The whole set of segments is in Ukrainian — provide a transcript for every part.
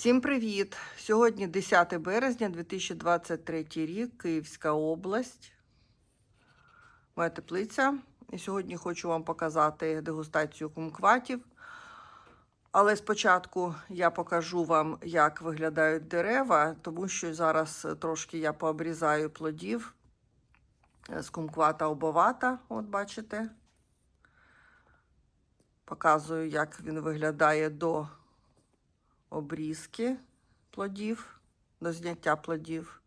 Всім привіт! Сьогодні 10 березня 2023 рік, Київська область. Моя теплиця. І сьогодні хочу вам показати дегустацію кумкватів. Але спочатку я покажу вам, як виглядають дерева, тому що зараз трошки я пообрізаю плодів з кумквата обовата. От бачите. Показую, як він виглядає до обрізки плодів, до зняття плодів.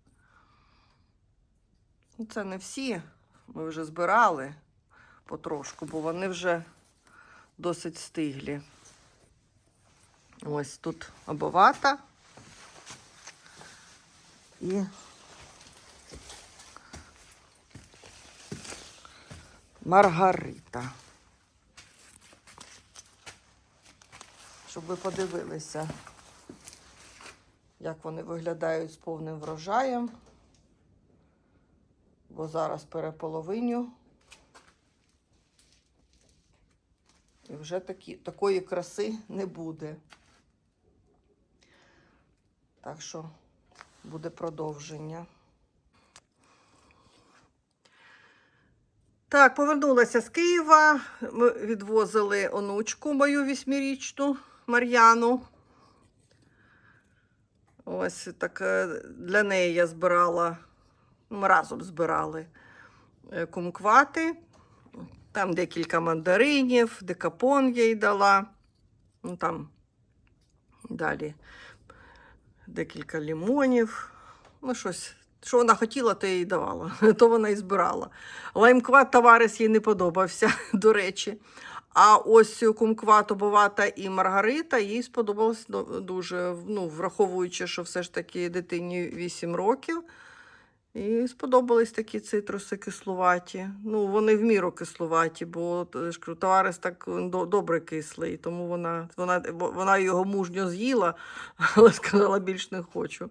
Ну, Це не всі. Ми вже збирали потрошку, бо вони вже досить стиглі. Ось тут обовата і Маргарита. Щоб ви подивилися, як вони виглядають з повним врожаєм, бо зараз переполовиню. І вже такі, такої краси не буде. Так що буде продовження. Так, повернулася з Києва. Ми відвозили онучку мою вісьмирічну Мар'яну. Ось так е, для неї я збирала, ми разом збирали е, кумквати. Там декілька мандаринів, декапон їй дала. Ну, там далі декілька лімонів. Ну, щось, що вона хотіла, то я їй давала, то вона і збирала. Лаймкват товариш їй не подобався, до речі. А ось кумкват обовата і Маргарита їй сподобалось дуже, ну, враховуючи, що все ж таки дитині 8 років. І сподобались такі цитруси кислуваті. Ну, вони в міру кислуваті, бо е, товариш так добре кислий, тому вона, вона, вона його мужньо з'їла, але сказала, більш не хочу.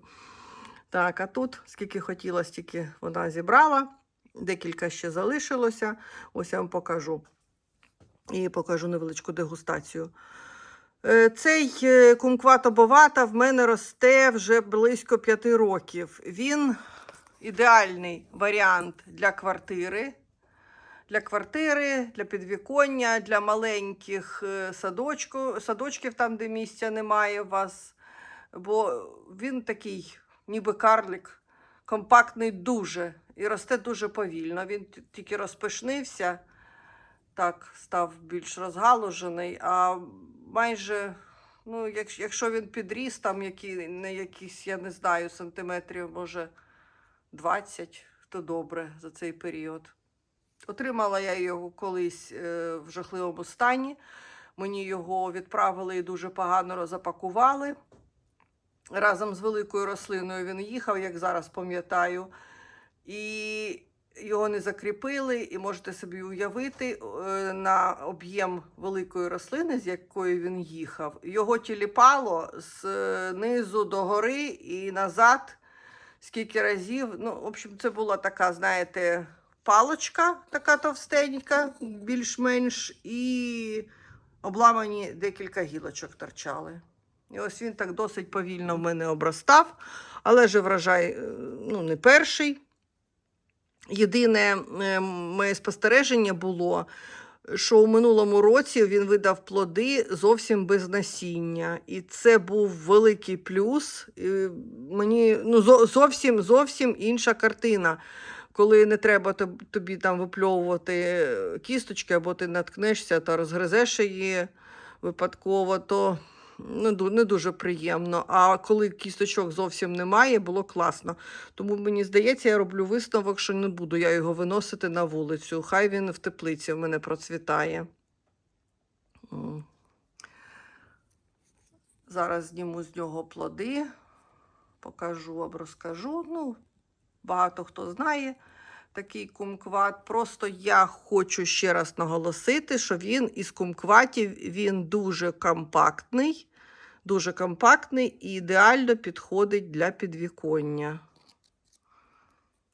Так, а тут скільки хотіла, стільки вона зібрала. Декілька ще залишилося. Ось я вам покажу. І покажу невеличку дегустацію. Е, Цей е, кумкват обовата в мене росте вже близько 5 років. Він ідеальний варіант для квартири. Для квартири, для підвіконня, для маленьких е, садочку, садочків, там, де місця немає у вас. Бо він такий, ніби карлик, компактний дуже і росте дуже повільно. Він тільки розпишнився, так, став більш розгалужений, а майже, ну, якщо, він підріс, там які, не якісь, я не знаю, сантиметрів, може 20, то добре за цей період. Отримала я його колись е, в жахливому стані. Мені його відправили і дуже погано запакували. Разом з великою рослиною він їхав, як зараз пам'ятаю. І його не закріпили, і можете собі уявити е, на об'єм великої рослини, з якою він їхав. Його тіліпало з е, низу до гори і назад скільки разів. Ну, в общем, це була така, знаєте, палочка, така товстенька, більш-менш, і обламані декілька гілочок торчали. І ось він так досить повільно в мене обростав, але ж врожай е, ну, не перший. Єдине е, моє спостереження було, що у минулому році він видав плоди зовсім без насіння. І це був великий плюс. І мені ну, зовсім, зовсім інша картина. Коли не треба тобі там випльовувати кісточки, або ти наткнешся та розгризеш її випадково, то не, дуже приємно. А коли кісточок зовсім немає, було класно. Тому мені здається, я роблю висновок, що не буду я його виносити на вулицю. Хай він в теплиці в мене процвітає. Зараз зніму з нього плоди, покажу вам, розкажу. Ну, багато хто знає такий кумкват. Просто я хочу ще раз наголосити, що він із кумкватів він дуже компактний, дуже компактний і ідеально підходить для підвіконня.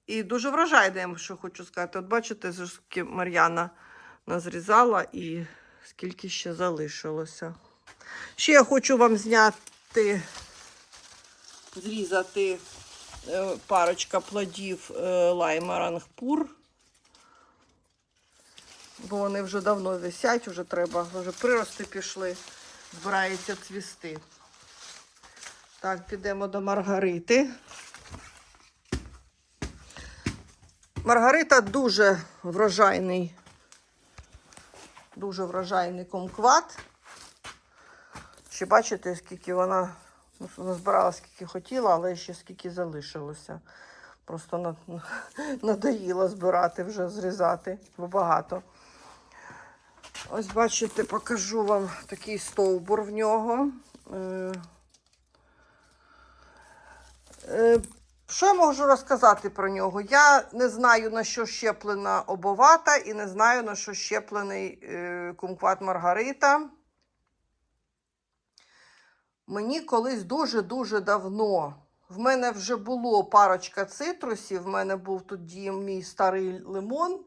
І дуже врожайний, що хочу сказати. От бачите, скільки Мар'яна назрізала і скільки ще залишилося. Ще я хочу вам зняти зрізати е, парочка плодів е, лайма рангпур. Бо вони вже давно висять, вже треба, вже прирости пішли, збирається цвісти. Так, підемо до Маргарити. Маргарита дуже врожайний, дуже врожайний комкват. Ще бачите, скільки вона ну, назбирала, скільки хотіла, але ще скільки залишилося. Просто на- надоїло збирати, вже зрізати, бо багато. Ось бачите, покажу вам такий стовбур в нього. Е, е, Що я можу розказати про нього? Я не знаю, на що щеплена обовата, і не знаю, на що щеплений е, кумкват Маргарита. Мені колись дуже-дуже давно. В мене вже було парочка цитрусів. В мене був тоді мій старий лимон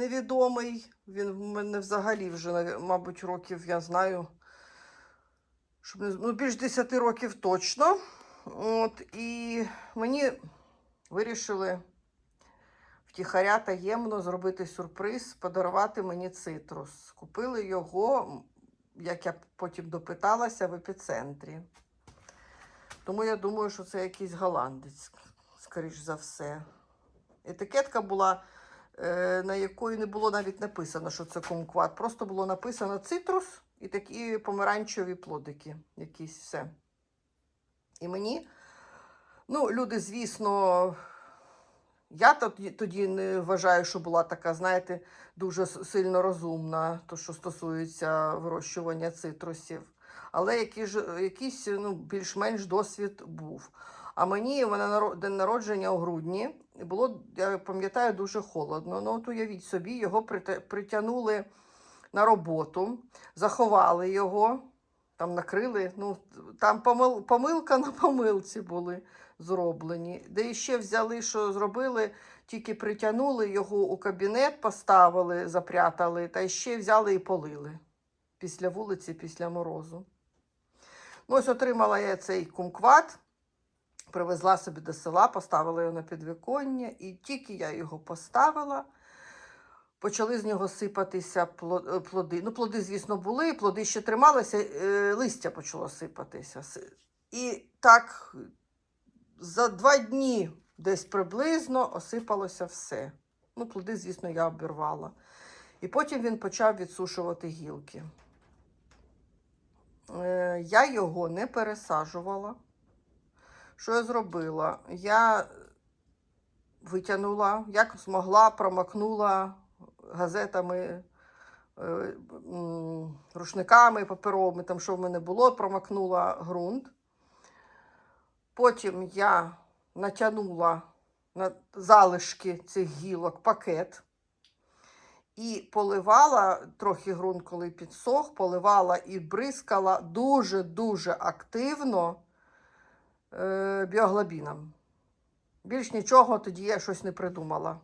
невідомий. Він в мене взагалі вже, мабуть, років, я знаю, щоб не, ну, більш 10 років точно. От, і мені вирішили втіхаря таємно зробити сюрприз, подарувати мені цитрус. Купили його, як я потім допиталася, в епіцентрі. Тому я думаю, що це якийсь голландець, скоріш за все. Етикетка була, на якої не було навіть написано, що це кумкват. Просто було написано цитрус і такі помаранчеві плодики, якісь все. І мені, ну, люди, звісно, я тоді, не вважаю, що була така, знаєте, дуже сильно розумна, то, що стосується вирощування цитрусів. Але який якийсь ну, більш-менш досвід був. А мені мене день народження у грудні. Було, я пам'ятаю, дуже холодно. Ну, от уявіть собі, його притягнули на роботу, заховали його, там накрили. Ну, там помил, помилка на помилці були зроблені. Де ще взяли, що зробили, тільки притягнули його у кабінет, поставили, запрятали, та ще взяли і полили після вулиці, після морозу. Ну, ось отримала я цей кумкват, привезла собі до села, поставила його на підвіконня, і тільки я його поставила, почали з нього сипатися е, плоди. Ну, плоди, звісно, були, плоди ще трималися, е, листя почало сипатися. І так за два дні десь приблизно осипалося все. Ну, плоди, звісно, я обірвала. І потім він почав відсушувати гілки. Е, Я його не пересаджувала. Що я зробила? Я витягнула, як змогла, промокнула газетами, е, рушниками паперовими, там що в мене було, промокнула ґрунт. Потім я натягнула на залишки цих гілок пакет і поливала трохи ґрунт, коли підсох, поливала і бризкала дуже-дуже активно е, біоглобіном. Більш нічого тоді я щось не придумала.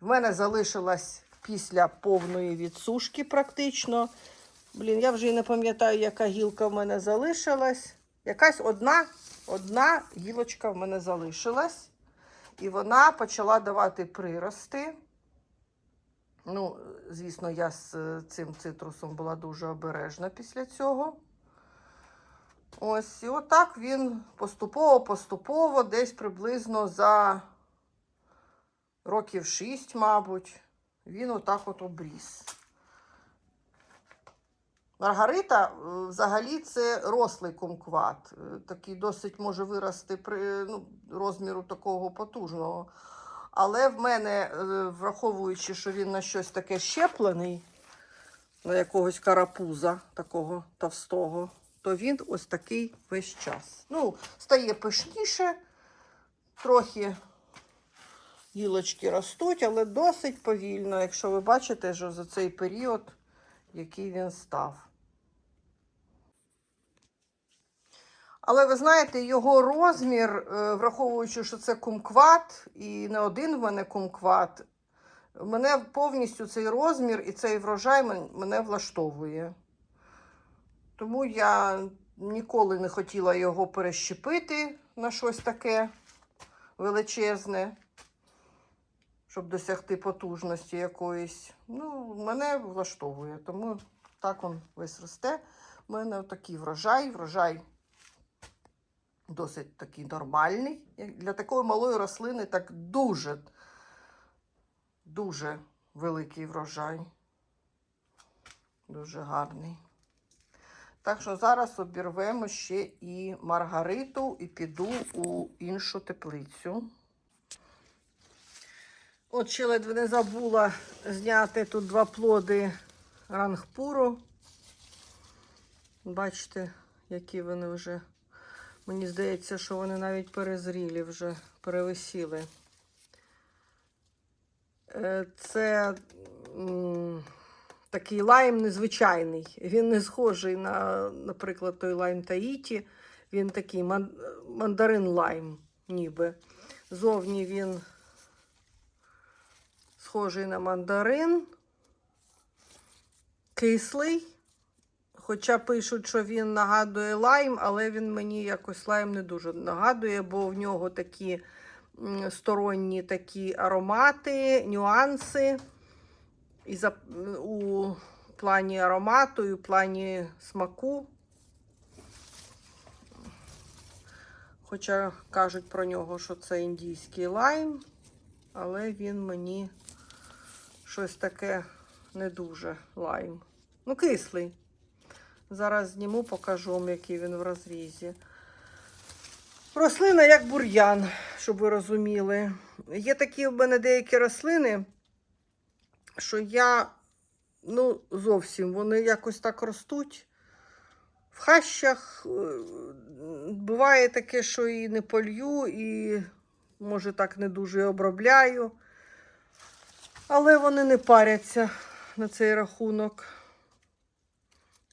В мене залишилась після повної відсушки практично. Блін, я вже і не пам'ятаю, яка гілка в мене залишилась. Якась одна, одна гілочка в мене залишилась. І вона почала давати прирости. Ну, звісно, я з е, цим цитрусом була дуже обережна після цього. Ось, і отак він поступово-поступово, десь приблизно за років 6, мабуть, він отак от обріс. Маргарита е, взагалі це рослий кумкват. Е, Такий досить може вирости при ну, розміру такого потужного. Але в мене, е, враховуючи, що він на щось таке щеплений, на якогось карапуза такого товстого, то він ось такий весь час. Ну, стає пишніше, трохи гілочки ростуть, але досить повільно, якщо ви бачите, що за цей період, який він став. Але ви знаєте, його розмір, е, враховуючи, що це кумкват, і не один в мене кумкват, мене повністю цей розмір і цей врожай мене влаштовує. Тому я ніколи не хотіла його перещепити, на щось таке величезне, щоб досягти потужності якоїсь. Ну, мене влаштовує, тому так он весь росте. У мене такий врожай, врожай досить такий нормальний. Для такої малої рослини так дуже, дуже великий врожай. Дуже гарний. Так що зараз обірвемо ще і маргариту і піду у іншу теплицю. От ще ледве не забула зняти тут два плоди рангпуру. Бачите, які вони вже. Мені здається, що вони навіть перезрілі вже, перевисіли. Е, Це такий лайм незвичайний. Він не схожий на, наприклад, той лайм Таїті. Він такий ман- мандарин лайм, ніби. Зовні він схожий на мандарин, кислий. Хоча пишуть, що він нагадує лайм, але він мені якось лайм не дуже нагадує, бо в нього такі сторонні такі аромати, нюанси. І за, у плані аромату, і в плані смаку. Хоча кажуть про нього, що це індійський лайм, але він мені щось таке не дуже лайм. Ну, кислий. Зараз зніму, покажу вам, який він в розрізі. Рослина як бур'ян, щоб ви розуміли. Є такі в мене деякі рослини, що я, ну, зовсім вони якось так ростуть. В хащах е, буває таке, що і не полью, і, може, так не дуже обробляю. Але вони не паряться на цей рахунок.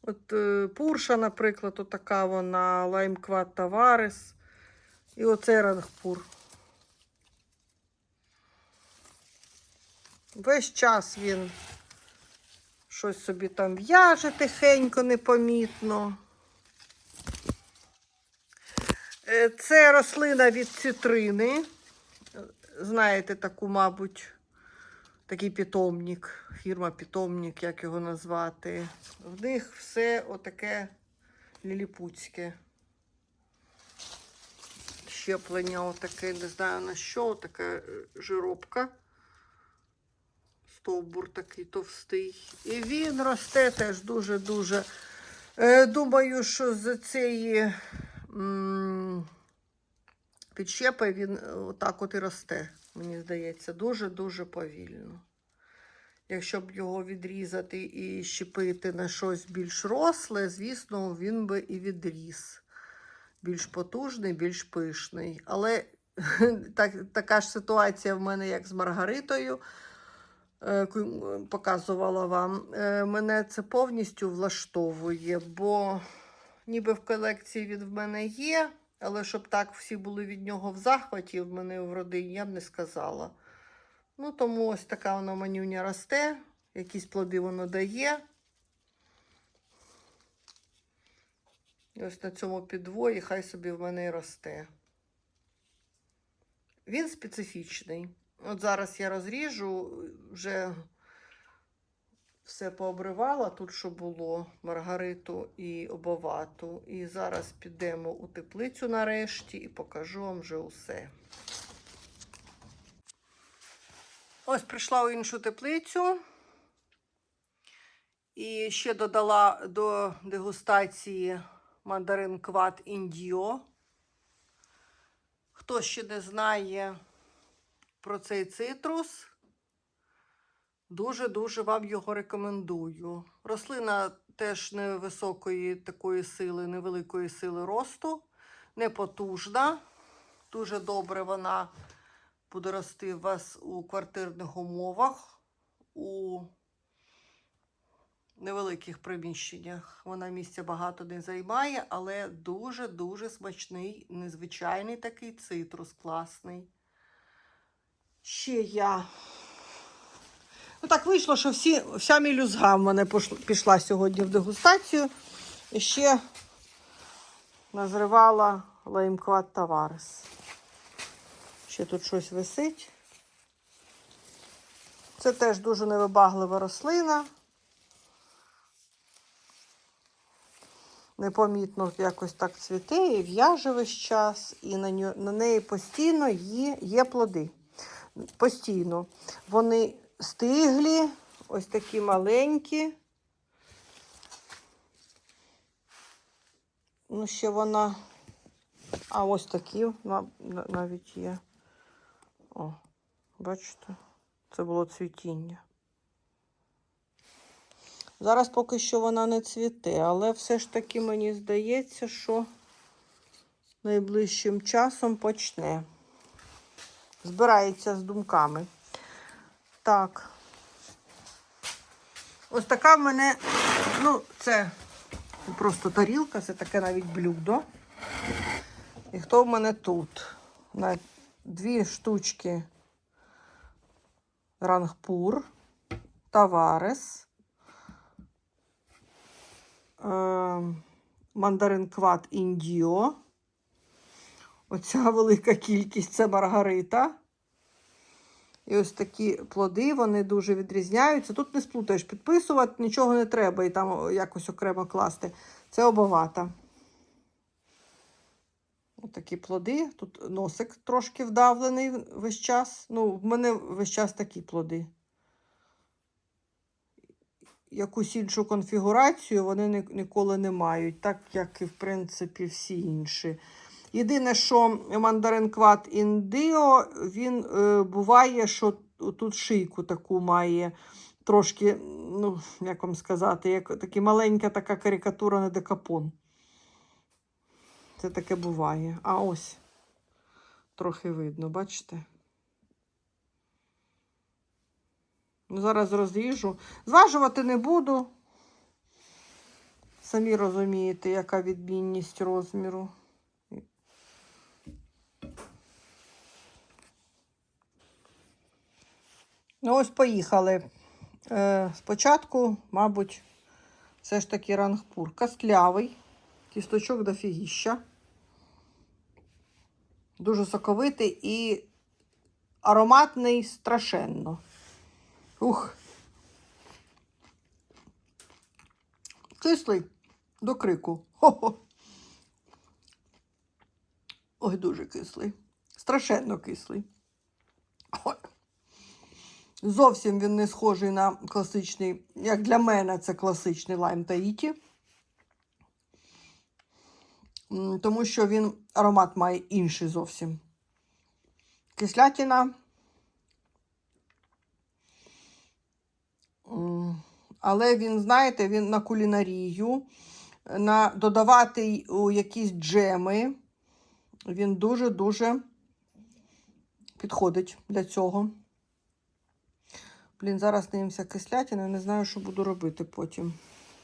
От е, Пурша, наприклад, отака вона, лаймкват Таварис. І оцей рангпур. Весь час він щось собі там в'яже тихенько, непомітно. Е, Це рослина від цитрини. Знаєте, таку, мабуть, такий питомник, фірма питомник, як його назвати. В них все отаке ліліпутське. Щеплення отаке, не знаю на що, така е, жиробка. Стовбур такий товстий. І він росте теж дуже-дуже. Е, думаю, що з цієї підщепи він е, отак от і росте, мені здається, дуже-дуже повільно. Якщо б його відрізати і щепити на щось більш росле, звісно, він би і відріс. Більш потужний, більш пишний. Але так, така ж ситуація в мене, як з Маргаритою, показувала вам. Е, Мене це повністю влаштовує, бо ніби в колекції він в мене є, але щоб так всі були від нього в захваті в мене в родині, я б не сказала. Ну, тому ось така вона манюня росте, якісь плоди воно дає. І ось на цьому підвої хай собі в мене і росте. Він специфічний. От зараз я розріжу, вже все пообривала тут, що було, маргариту і обовату. І зараз підемо у теплицю нарешті і покажу вам вже усе. Ось прийшла у іншу теплицю. І ще додала до дегустації мандарин кват індіо. Хто ще не знає про цей цитрус, дуже-дуже вам його рекомендую. Рослина теж невисокої такої сили, невеликої сили росту, не потужна. Дуже добре вона буде рости у вас у квартирних умовах, у невеликих приміщеннях. Вона місця багато не займає, але дуже-дуже смачний, незвичайний такий цитрус класний. Ще я. Ну так вийшло, що всі, вся мілюзга в мене пішла сьогодні в дегустацію. І ще назривала лаймкват таварис. Ще тут щось висить. Це теж дуже невибаглива рослина. Непомітно якось так цвіте і в'яже весь час, і на неї постійно є, є плоди. Постійно. Вони стиглі, ось такі маленькі. Ну, ще вона. А ось такі на- на- навіть є. О, бачите, це було цвітіння. Зараз поки що вона не цвіте, але все ж таки мені здається, що найближчим часом почне. Збирається з думками. Так. Ось така в мене, ну, це просто тарілка, це таке навіть блюдо. І хто в мене тут? На дві штучки рангпур, таварес, е, мандарин квад індіо. Оця велика кількість це маргарита. І ось такі плоди, вони дуже відрізняються. Тут не сплутаєш, підписувати нічого не треба і там якось окремо класти. Це обовата. Ось такі плоди. Тут носик трошки вдавлений весь час. Ну, в мене весь час такі плоди. Якусь іншу конфігурацію вони ніколи не мають, так як і, в принципі, всі інші. Єдине, що мандарин квад індіо, він е, буває, що тут шийку таку має трошки, ну, як вам сказати, як такі маленька така карикатура на декапон. Це таке буває. А ось трохи видно, бачите? Ну, зараз розріжу. Зважувати не буду. Самі розумієте, яка відмінність розміру. Ну, ось поїхали. Е, спочатку, мабуть, все ж таки рангпур. Кастлявий, кісточок дофігіща. Дуже соковитий і ароматний страшенно. Ух. Кислий до крику. Хо-хо. Ой, дуже кислий. Страшенно кислий. Зовсім він не схожий на класичний, як для мене, це класичний лайм Таїті. Тому що він аромат має інший зовсім. Кислятина. Але він, знаєте, він на кулінарію, на додавати у якісь джеми. Він дуже-дуже підходить для цього. Блін, зараз наїмся кислятина, не знаю, що буду робити потім.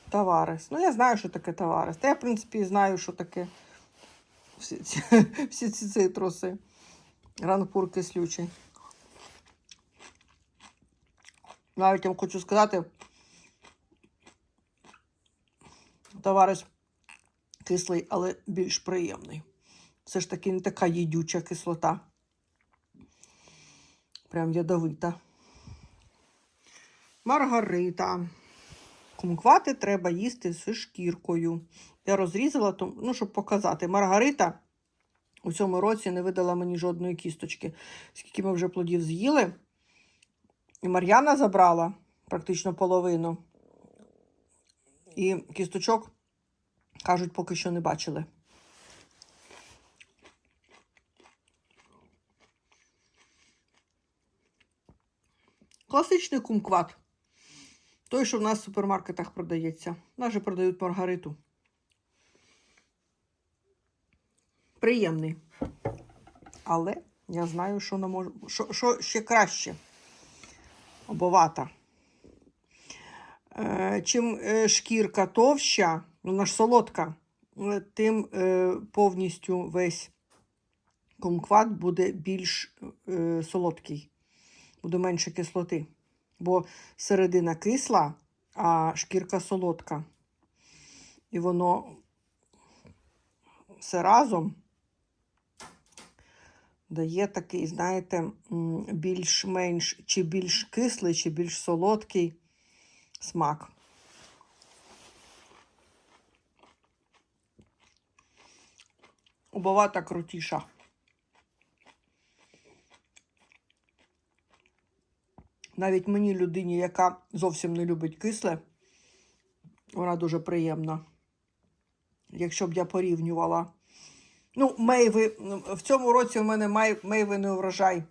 Таварес. Ну, я знаю, що таке таварес. Та я, в принципі, знаю, що таке всі ці, всі ці цитруси. Ранпур кислючий. Навіть я вам хочу сказати, товариш кислий, але більш приємний. Все ж таки не така їдюча кислота. Прям ядовита. Маргарита. Кумквати треба їсти з шкіркою. Я розрізала, ну, щоб показати. Маргарита у цьому році не видала мені жодної кісточки. Скільки ми вже плодів з'їли. І Мар'яна забрала практично половину. І кісточок, кажуть, поки що не бачили. Класичний кумкват. Той, що в нас в супермаркетах продається. Нас же продають маргариту. Приємний. Але я знаю, що, не мож... що, що ще краще. Обовата. Е, чим е, шкірка товща, вона ж солодка, е, тим е, повністю весь кумкват буде більш е, солодкий, буде менше кислоти. Бо середина кисла, а шкірка солодка. І воно все разом дає такий, знаєте, більш-менш чи більш кислий, чи більш солодкий смак. Убавата крутіша. Навіть мені, людині, яка зовсім не любить кисле, вона дуже приємна. Якщо б я порівнювала. Ну, мейви, в цьому році в мене май, мейвиний урожай,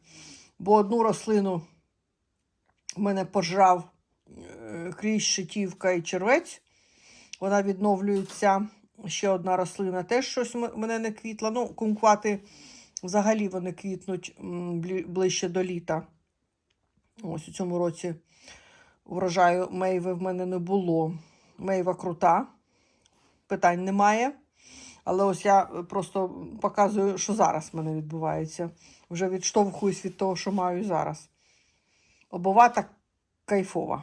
бо одну рослину в мене пожрав е, крізь шитівка і червець. Вона відновлюється. Ще одна рослина теж щось мене не квітла. Ну, кумквати взагалі вони квітнуть ближче до літа. Ось у цьому році врожаю мейви в мене не було. Мейва крута, питань немає. Але ось я просто показую, що зараз в мене відбувається. Вже відштовхуюсь від того, що маю зараз. Обовата кайфова.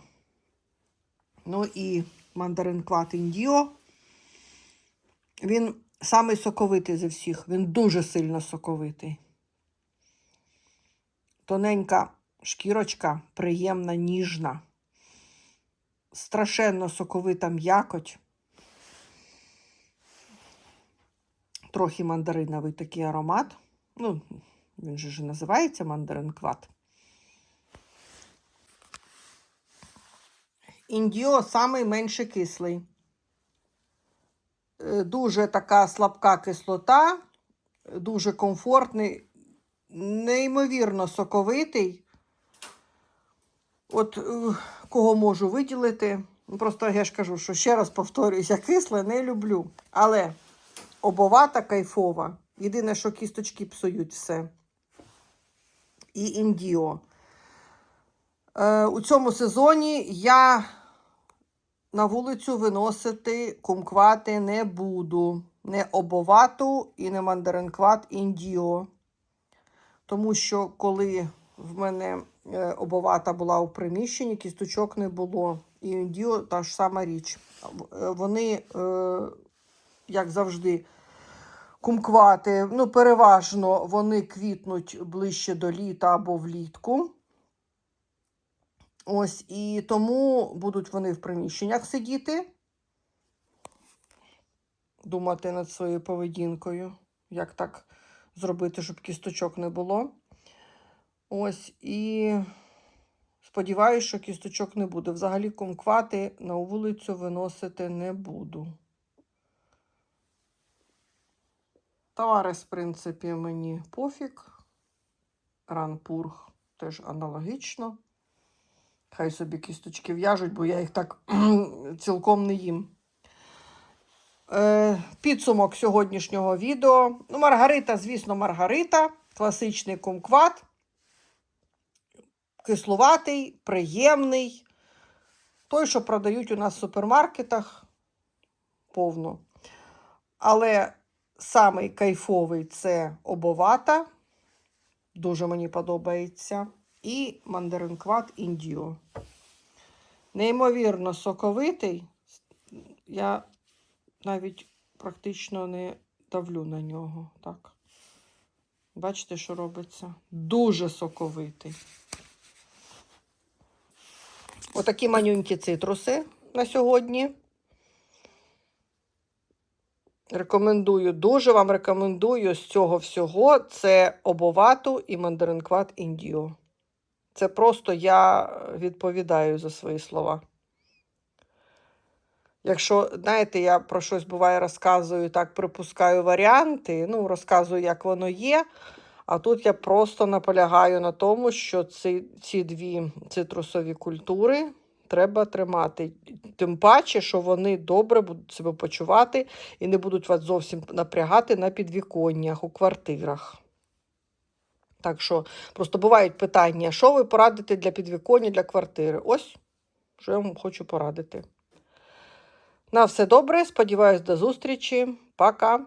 Ну і мандарин кват індіо. Він самий соковитий зі всіх. Він дуже сильно соковитий. Тоненька шкірочка, приємна, ніжна. Страшенно соковита м'якоть. Трохи мандариновий такий аромат. Ну, він же ж називається мандарин кват. Індіо самий менше кислий. Е, Дуже така слабка кислота, дуже комфортний, неймовірно соковитий. От е, кого можу виділити. Просто я ж кажу, що ще раз повторююсь, я кисле не люблю. Але обовата кайфова. Єдине, що кісточки псують все. І індіо. Е, у цьому сезоні я на вулицю виносити кумквати не буду. Не обовату і не мандаринкват індіо. Тому що коли в мене обовата була у приміщенні, кісточок не було. І індіо та ж сама річ. Е, Вони, е, як завжди, кумквати, ну, переважно вони квітнуть ближче до літа або влітку. Ось, і тому будуть вони в приміщеннях сидіти, думати над своєю поведінкою, як так зробити, щоб кісточок не було. Ось, і сподіваюся, що кісточок не буде. Взагалі кумквати на вулицю виносити не буду. Товарис, в принципі, мені пофіг. Ранпург теж аналогічно. Хай собі кісточки в'яжуть, бо я їх так цілком не їм. Е, підсумок сьогоднішнього відео. Ну, Маргарита, звісно, Маргарита. Класичний кумкват. Кислуватий, приємний. Той, що продають у нас в супермаркетах повно. Але самий кайфовий це обовата. Дуже мені подобається. І мандаринкват індіо. Неймовірно соковитий. Я навіть практично не давлю на нього. Так. Бачите, що робиться? Дуже соковитий. Отакі манюнькі цитруси на сьогодні. Рекомендую, дуже вам рекомендую з цього всього. Це обовату і мандаринкват індіо. Це просто я відповідаю за свої слова. Якщо, знаєте, я про щось буває розказую, так припускаю варіанти, ну, розказую, як воно є. А тут я просто наполягаю на тому, що ці, ці дві цитрусові культури треба тримати. Тим паче, що вони добре будуть себе почувати і не будуть вас зовсім напрягати на підвіконнях у квартирах. Так що просто бувають питання, що ви порадите для підвіконня, для квартири? Ось, що я вам хочу порадити. На все добре. Сподіваюсь, до зустрічі. Пока.